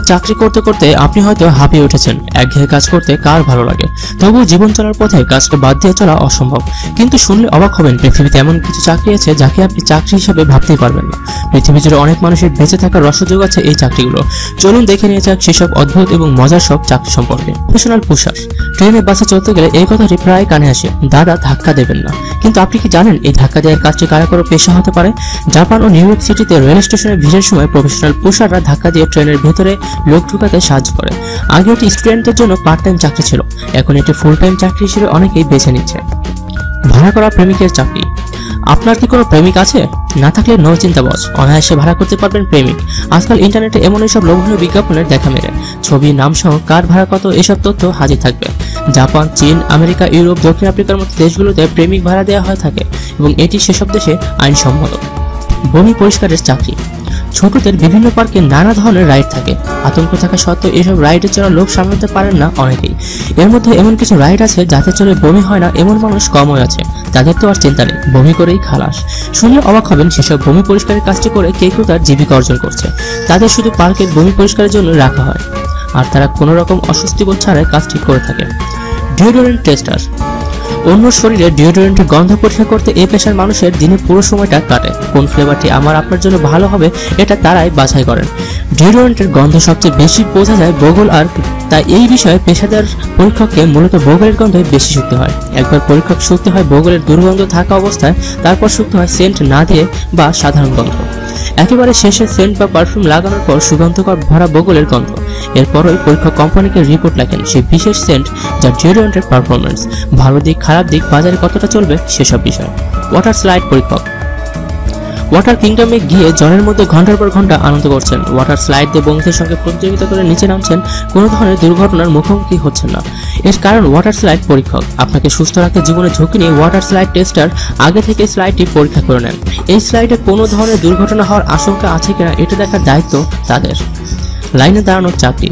চাকরি করতে করতে আপনি হয়তো হাঁপিয়ে উঠেছেন। একঘেয়ে কাজ করতে কার ভালো লাগে? তবু জীবন চলার পথে কাজটা বাদ দিয়ে চলা অসম্ভব। কিন্তু শুনলে অবাক হবেন, পৃথিবীতে এমন কিছু চাকরি আছে যাকে আপনি চাকরি হিসাবে ভাবতেই পারবেন না। পৃথিবী জুড়ে অনেক মানুষের বেঁচে থাকার রসযোগ আছে এই চাকরিগুলো। চলুন দেখে নিয়ে যাক সেসব অদ্ভুত এবং মজার সব চাকরি সম্পর্কে। প্রফেশনাল পুষার ট্রেনে বাসে চলতে গেলে এই কথাটি প্রায় কানে আসে, দাদা, ধাক্কা দেবেন না। কিন্তু আপনি কি জানেন, এই ধাক্কা দেওয়ার কাজটি কারা করে পেশা হতে পারে? জাপান ও নিউ ইয়র্ক সিটিতে রেল স্টেশনে ভিড়ের সময় প্রফেশনাল পুষাররা ধাক্কা দিয়ে ট্রেনের ভেতরে লোক ঢুকাতে সাহায্য করে। আগে এটি স্টুডেন্টদের জন্য পার্ট টাইম চাকরি ছিল। এখন এটি ফুল টাইম চাকরি হিসেবে অনেকেই বেছে নিচ্ছে। ভাড়া করা প্রেমিকের চাকরি। আপনার কি কোনো প্রেমিক আছে? না থাকলে নো চিন্তা বস অনায়াসে ভাড়া করতে পারবেন প্রেমিক। আজকাল ইন্টারনেটে এমন এইসব লোভনীয় বিজ্ঞাপনের দেখা মেলে। ছবি নাম সহ কার ভাড়া কত, এসব তথ্য হাজির থাকবে। জাপান, চীন, আমেরিকা, ইউরোপ, দক্ষিণ আফ্রিকার মতো দেশগুলোতে প্রেমিক ভাড়া দেওয়া হয়ে থাকে এবং এটি সেসব দেশে আইনসম্মত। বমি পরিষ্কারের চাকরি। ছোটদের বিভিন্ন পার্কে নানা ধরনের রাইড থাকে। আতঙ্ক থাকা সত্ত্বেও এসব রাইডের চড়া লোক সামলাতে পারেন না অনেকেই। এর মধ্যে এমন কিছু রাইড আছে, যাতে চলে বমি হয় না, এমন মানুষ কমই আছে। তাদের তো আর চিন্তা নেই, বমি করেই খালাস। শুনলে অবাক হবেন সেসব বমি পরিষ্কারের কাজটি করে কেউ তার জীবিকা অর্জন করছে। তাদের শুধু পার্কে বমি পরিষ্কারের জন্য রাখা হয়। আর তারা কোনো রকম অস্বস্তি বোধ ছাড়াই কাজটি করে থাকে। Deodorant tester. অন্য শরীরে ডিওডোরেন্টের গন্ধ পরীক্ষা করতে এই পেশার মানুষের দিনে পুরো সময়টা কাটে। কোন ফ্লেভারটি আমার আপনার জন্য ভালো হবে, এটা তারাই বাছাই করেন। ডিওডোরেন্টের গন্ধ সবচেয়ে বেশি বোঝা যায় বগল আর তাই এই বিষয়ে পেশাদার পরীক্ষককে মূলত বগলের গন্ধই বেশি শুকতে হয়। একবার পরীক্ষক শুকতে হয় বগলের দুর্গন্ধ থাকা অবস্থায়, তারপর শুকতে হয় সেন্ট না দিয়ে বা সাধারণ গন্ধ। একেবারে শেষে সেন্ট বা পারফিউম লাগানোর পর সুগন্ধকর ভরা বগলের গন্ধ। এরপরই পরীক্ষক কোম্পানিকে রিপোর্ট লেখেন সেই বিশেষ সেন্ট যা ডিওডোরেন্টের পারফরমেন্স ভালো দিক, খারাপ দিক, বাজারে কতটা চলবে সেসব বিষয়। ওয়াটার স্লাইড পরীক্ষক। ওয়াটার কিংডমে গিয়ে জলের মধ্যে ঘণ্টার পর ঘণ্টা আনন্দ করছেন। ওয়াটার স্লাইড দিয়ে বন্ধুদের সঙ্গে প্রতিযোগিতা করে নিচে নামছেন। কোনো ধরনের দুর্ঘটনার মুখোমুখি হচ্ছেন না। এর কারণ ওয়াটার স্লাইড পরীক্ষক। আপনাকে সুস্থ রাখতে জীবনে ঝুঁকি নিয়ে ওয়াটার স্লাইড টেস্টার আগে থেকে স্লাইডটি পরীক্ষা করে নেন। এই স্লাইডে কোনো ধরনের দুর্ঘটনা হওয়ার আশঙ্কা আছে কিনা এটা দেখার দায়িত্ব তাদের। লাইনে দাঁড়ানোর চাকরি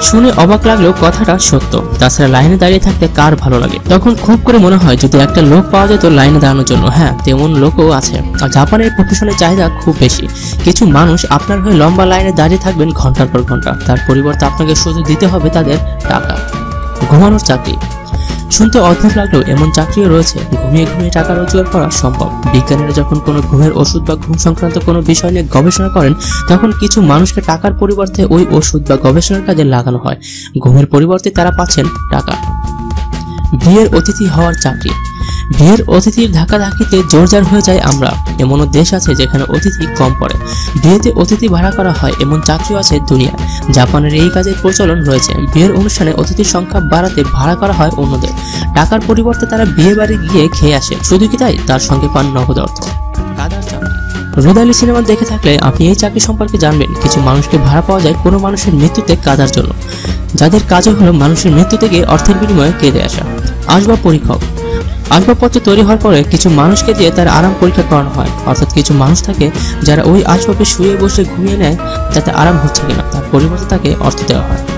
শুনে অবাক লাগলেও কথাটা সত্য। তাছাড়া লাইনে দাঁড়িয়ে থাকতে কার ভালো লাগে? তখন খুব করে মনে হয় যদি একটা লোক পাওয়া যেত লাইনে দাঁড়ানোর জন্য। হ্যাঁ তেমন লোকও আছে। আর জাপানের প্রফেশনের চাহিদা খুব বেশি। কিছু মানুষ আপনার হয়ে লম্বা লাইনে দাঁড়িয়ে থাকবেন ঘণ্টার পর ঘণ্টা। তার পরিবর্তে আপনাকে শুধু দিতে হবে তাদের টাকা। ঘুমানোর চাকরি। শুনতে অদ্ভুত লাগলেও এমন চাকরিও রয়েছে। ঘুমিয়ে ঘুমিয়ে টাকা রোজগার করা সম্ভব। বিজ্ঞানীরা যখন কোনো ঘুমের ওষুধ বা ঘুম সংক্রান্ত কোনো বিষয় নিয়ে গবেষণা করেন, তখন কিছু মানুষকে টাকার পরিবর্তে ওই ওষুধ বা গবেষণার কাজে লাগানো হয়। ঘুমের পরিবর্তে তারা পাচ্ছেন টাকা। বিয়ের অতিথি হওয়ার চাকরি। বিয়ের অতিথির ধাক্কাধাক্কিতে জোরজার হয়ে যায় আমরা। এমনও দেশ আছে যেখানে অতিথি কম পড়ে। বিয়েতে অতিথি ভাড়া করা হয় এমন চাকরিও আছে দুনিয়ায়। জাপানের এই কাজের প্রচলন রয়েছে। বিয়ের অনুষ্ঠানে অতিথির সংখ্যা বাড়াতে ভাড়া করা হয় অন্যদের। টাকার পরিবর্তে তারা বিয়ে বাড়ি গিয়ে খেয়ে আসে। শুধু কি তাই? তার সঙ্গে পান নগদ অর্থ। কাদার রোদালি সিনেমা দেখে থাকলে আপনি এই চাকরি সম্পর্কে জানবেন। কিছু মানুষকে ভাড়া পাওয়া যায় কোনো মানুষের মৃত্যুতে কাদার জন্য। যাদের কাজও হলো মানুষের মৃত্যু থেকে অর্থের বিনিময়ে কেঁদে আসা। আসবাব পরীক্ষক। আসবাবপত্র তৈরি হওয়ার পরে কিছু মানুষকে দিয়ে তার আরাম পরীক্ষা করানো হয়। অর্থাৎ কিছু মানুষ থাকে যারা ওই আসবাবে শুয়ে বসে ঘুমিয়ে নেয়, তাতে আরাম হচ্ছে কিনা, তার পরিবর্তে তাকে অর্থ দেওয়া হয়।